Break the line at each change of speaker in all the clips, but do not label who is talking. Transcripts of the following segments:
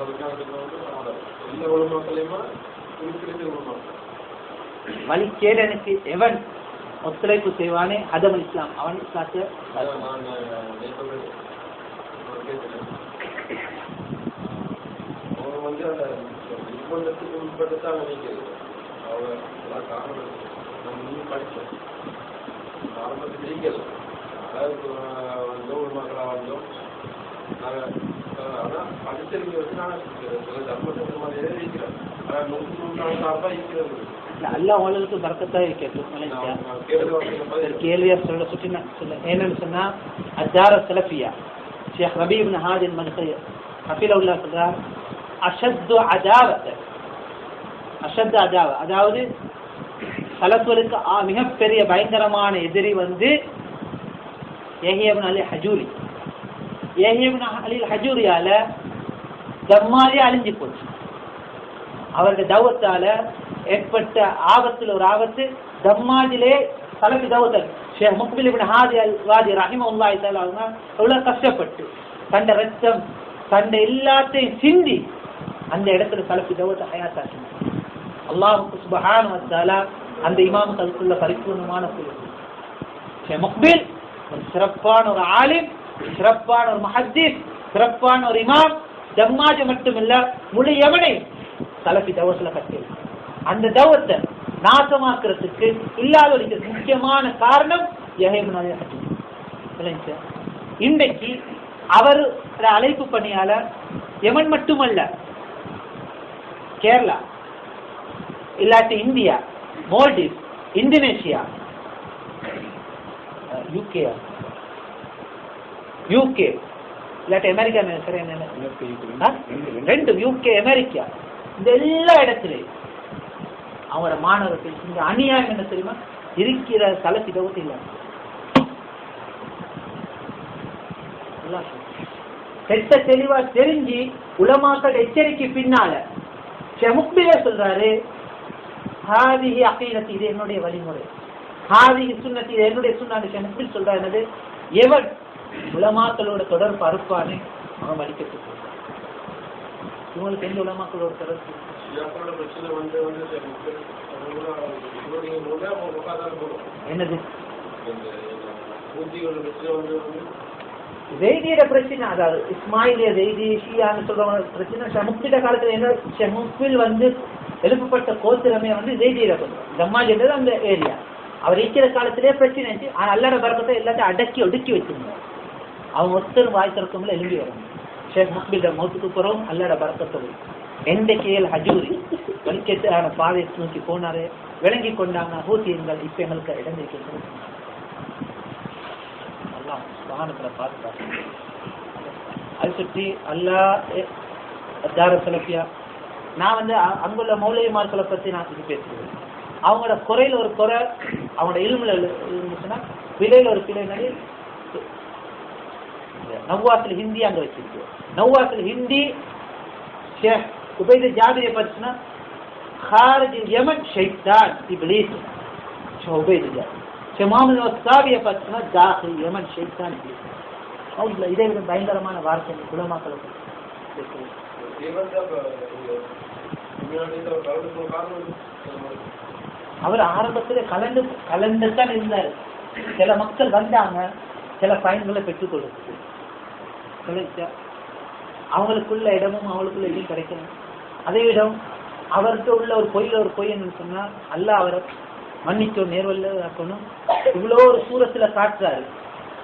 எல்லா உலமாக்களையுமா குறிப்பிட்ட உலமாக்கள்
வழிகேடனுக்கு எவன் ஒத்துழைப்பு செய்வானே அதம் இஸ்லாம். அவன் இஸ்லாத்தை
அவங்க வந்து அந்த நிர்பந்தத்துக்கு உட்பட்டு தான் நினைக்கிறது அவங்க காரணம் நம்ம ஆரம்பத்தில் அதாவது வந்தோம் ஒரு மக்களாக வந்தோம். இருக்கிறது.
அல்ல அவங்களுக்கு பறக்கத்தான்
பதில்
கேள்வியா சொல்ல சொல்ல சொன்னா அஜார சலஃபியா. ஷேக் ரபீப் ஹாஜின் மனுஷ கபில உல்லா சொல்றார் அஷத்து அஜாவத்தை அஷத்து அஜாவ அதாவது ஆ- மிகப்பெரிய பயங்கரமான எதிரி வந்து ஏஹியபின் அலி ஹஜூரி. ஏஹியபின் அலி ஹஜூரியால தம்மாலே அழிஞ்சு போச்சு. அவருடைய தவத்தால ஏற்பட்ட ஆபத்தில் ஒரு ஆபத்து தம்மாஜிலே தலைமை தவத்தல். ஷேக் முக்பில் இபின் ஹாதி அல் வாதி ரஹிம உல்லாய் அவங்க எவ்வளோ கஷ்டப்பட்டு தண்ட ரத்தம் தண்ட எல்லாத்தையும் சிந்தி அந்த இடத்துல தலைப்பு தவத்தை ஹயாத்தாக்கினார். அல்லாஹுக்கு சுபஹான் வந்தாலா அந்த அந்த இமாம்களுக்குள்ள பரிபூர்ணமான குழு ஷேக் முக்பில் ஒரு சிறப்பான ஒரு ஆலிம் சிறப்பான ஒரு மஹத்தீஸ் சிறப்பான ஒரு இமாம் ஜம்மாஜ் மட்டுமில்ல முழு எவனை சலஃபி தவத்துல கட்டி அந்த தவத்தை நாசமாக்குறதுக்கு இல்லாத ஒரு முக்கியமான காரணம் யஹேபுன் அலி இன்றைக்கு அவர் அழைப்பு பணியால எமன் மட்டுமல்ல கேரளா இல்லாட்டி India Maldives Indonesia UK UK இல்லாட்டி அமெரிக்கா ஆ? ரெண்டு யூகே அமெரிக்கா. இந்த எல்லா இடத்துலையும் அவரோட மாணவர்கள் இந்த அநியாயம் என்ன தெரியுமா? இருக்கிற தவிர்த்து இல்லை. கெட்ட தெளிவா தெரிஞ்சு உலமாக்கள் எச்சரிக்கை பின்னால. முக்பிலே சொல்றாரு ஹாதிஹி அகீதத்தி இது என்னுடைய வழிமுறை. ஹாதிஹி சுன்னத்தி இது என்னுடைய சுண்ணாண்டு முக்பில் சொல்றாரு என்னது? எவன் உலமாக்களோட தொடர்பு அறுப்பானே அவன் மடிக்கப்பட்டு இவங்களுக்கு எந்த உலமாக்களோட தொடர்பு என்னது? ஜெய்தியோட பிரச்சனை அதாவது இஸ்மாயிலிய ஜெய்தி ஷியான்னு சொல்றவங்க பிரச்சனை. முக்திட காலத்துல என்ன ஷெமுக்பில் வந்து எழுப்பப்பட்ட கோத்திரமே வந்து ஜெய்தியில கொஞ்சம் ஜம்மாஜின்றது அந்த ஏரியா அவர் இருக்கிற காலத்திலே பிரச்சனை இருந்துச்சு ஆனா அல்லாட பறக்கத்தை எல்லாத்தையும் அடக்கி ஒடுக்கி வச்சிருந்தார். அவன் ஒருத்தர் வாய் திறக்கமுல எழும்பி வரும். ஷேக் முக்பிட மௌத்துக்கு போறோம் அல்லட பறக்கத்தோடு எந்த கேள் ஹஜூரி வலிக்கெட்டான பாதை நோக்கி போனாரு விளங்கி கொண்டாங்க ஹூசியங்கள் இப்ப எங்களுக்கு இடம் இருக்கிறது அல்லாஹ் சுபஹானத்துல பாதுகாப்பு அது சுற்றி அல்லா தார சலஃபியா நான் வந்து அங்குள்ள மௌலியமார்களை பத்தி நான் இது பேசுகிறேன் அவங்களோட குறையில ஒரு குறை அவங்களோட இல்முல இருந்துச்சுன்னா விலையில ஒரு பிழை வச்சிருக்கிறோம் நவ்வாத்தில் ஹிந்தி அங்கே வச்சிருக்கிறோம் நவ்வாத்தில் ஹிந்தி ஷேக் உபைது ஜாபிரியை பற்றினா خارج اليمن شيطان إبليس شو عبيد الله شمام الوسابية فتنا داخل اليمن شيطان إبليس أعوذ بالله إذا كنت بعين
درمان بارك الله كل ما قلت
அவர் ஆரம்பத்தில் கலந்து கலந்து தான் இருந்தார் சில மக்கள் வந்தாங்க சில பயன்களை பெற்றுக் கொள்ளும் கிடைச்சா அவங்களுக்குள்ள இடமும் அவங்களுக்குள்ள இடம் கிடைக்கணும் அதே இடம் அவர்கிட்ட உள்ள ஒரு பொய்யில ஒரு பொய் என்னன்னு சொன்னா அல்ல அவரை மன்னிக்கணும் நேர்வல்ல ஆக்கணும். இவ்வளோ ஒரு சூரத்துல காட்டுறாரு.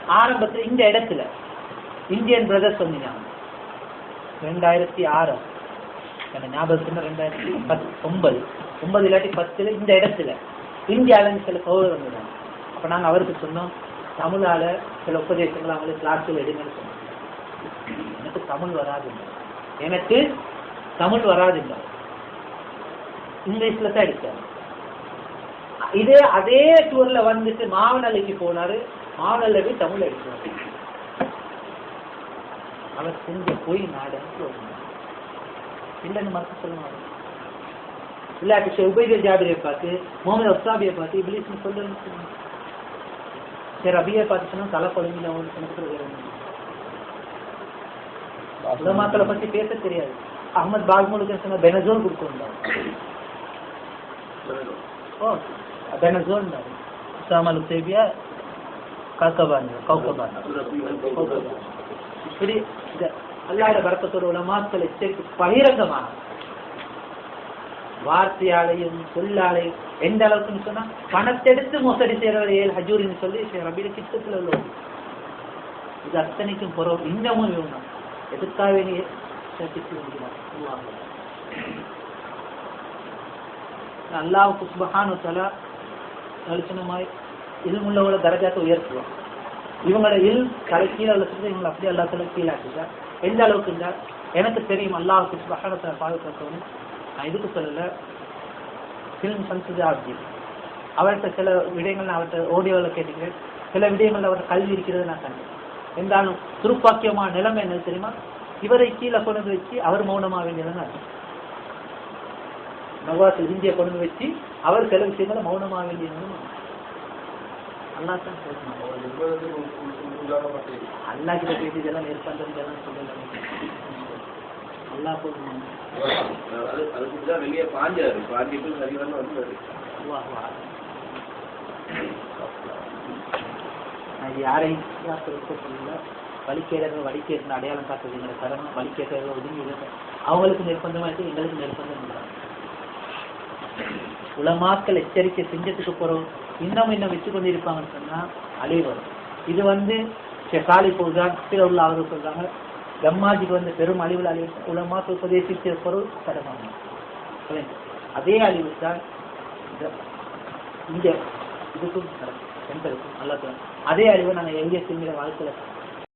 ஆரம்பத்துல இந்த இடத்துல இந்தியன் பிரதர்ஸ் வந்தாங்க ரெண்டாயிரத்தி ஆறு. எனக்கு ஞாபகத்துல ரெண்டாயிரத்தி பத்து ஒன்பது. ஒன்பது இல்லாட்டி பத்துல இந்த இடத்துல இந்தியால சில கௌரவம் வந்தாங்க. அப்ப நாங்க அவருக்கு சொன்னோம் தமிழால சில உபதேசங்கள் அவங்களுக்கு கிளாஸ்ல எடுங்கன்னு சொன்னோம். எனக்கு தமிழ் வராதுங்க. எனக்கு தமிழ் வராதுங்க. இங்கிலீஷ்ல தான் எடுத்தார் இதே அதே டூர்ல வந்துட்டு மாவனலைக்கு போனாரு. மாவனல்ல போய் தமிழ் எடுத்தாரு அவர் செஞ்ச போய் நாடு இல்லைன்னு மறுத்து சொல்லுவாங்க இல்லாட்டி ஷே உபைத ஜாபிரியை பார்த்து முகமது அப்சாபியை பார்த்து இபிலிஸ்னு சொல்லுன்னு சரி அபியை பார்த்து சொன்னா தலை குழந்தைங்க அவங்களுக்கு உலமாக்களை பத்தி பேச தெரியாது. அகமது பாக்முலுக்கு சொன்ன பெனசோல் கொடுத்துருந்தார் பெனசோல் சாமல் சேபியா கக்கபான் கௌகபான். இப்படி இந்த அல்லாத பரக்கத்தோட உலமாக்கள் எச்சரிக்கை பகிரங்கமாக வார்த்தையாலையும் சொல்லாலையும் எந்த அளவுக்குன்னு சொன்னா பணத்தெடுத்து மோசடி செய்யறவர் ஏழு ஹஜூரின்னு சொல்லி ரபில கிட்டத்தில் உள்ளவர். இது அத்தனைக்கும் பொறவு. இன்னமும் வேணும் எதுக்காக வேண்டிய சர்டிச்சு வருகிறார் அல்லாஹ் சுபஹானு தலா அலிச்சனமாய் இல்முள்ளவங்கள தரஜாத்தை உயர்த்துவோம் இவங்களோட இல் தலை கீழே உள்ள இவங்களை அப்படியே அல்லா தலை கீழாக்குதா எந்த அளவுக்கு இருந்தா எனக்கு தெரியும் அல்லாஹ் சுபஹானத்தை பாதுகாக்கணும் நான் இதுக்கு சொல்லல? ஃபிலிம் சன்சுஜா ஆப்ஜி. அவர்கிட்ட சில விடயங்கள் நான் அவர்கிட்ட ஓடியோவில் கேட்டுக்கிறேன். சில விடயங்கள் அவர்கிட்ட கல்வி இருக்கிறது நான் கண்டேன். இருந்தாலும் துருப்பாக்கியமான நிலைமை என்ன தெரியுமா? இவரை கீழே கொண்டு வந்து வச்சு அவர் மௌனமாக வேண்டியதுன்னு நவாஸ் இந்திய கொண்டு வந்து வச்சு அவர் சில விஷயங்களை மௌனமாக வேண்டியதுன்னு அல்லா தான் சொல்லணும்
அவர் நிர்பந்தத்துக்கு உள்- உள்- உள்ளாக்கப்பட்டிருக்கு
அல்லா கிட்ட பேசி இதெல்லாம் நிர்பந்தம் இதெல்லாம் சொல்லலாம் அல்லா போதும்?
அது அதுக்கு தான் வெளியே பாஞ்சாரு. பாஞ்சிட்டு சரியான வந்தாரு
அல்லாஹ் யாரையும் விசுவாசத்தை சொல்லல வழிகேடர்கள் வழிகேட்டு அடையாளம் காட்டுறதுங்கிற கடமை வழிகேட்டர்கள் ஒதுங்கி அவங்களுக்கு நிர்பந்தமா இருக்கு எங்களுக்கு நிர்பந்தம் இல்லை. உலமாக்கள் எச்சரிக்கை செஞ்சதுக்கு போறோம் இன்னும் இன்னும் வச்சு கொண்டு இருப்பாங்கன்னு சொன்னா அழிவு வரும். இது வந்து ஷெசாலி போதான் உள்ள அவர்கள் சொல்றாங்க கம்மாஜிக்கு வந்து பெரும் அழிவில் அழிவு. உலமாக்கள் உபதேசித்த பொருள் கடமை அதே அழிவு தான் இந்த இங்க இதுக்கும் நடக்கும். என்பதற்கும் நல்லா அதே அழிவை நாங்கள் எங்கே திரும்பிய வாழ்க்கையில்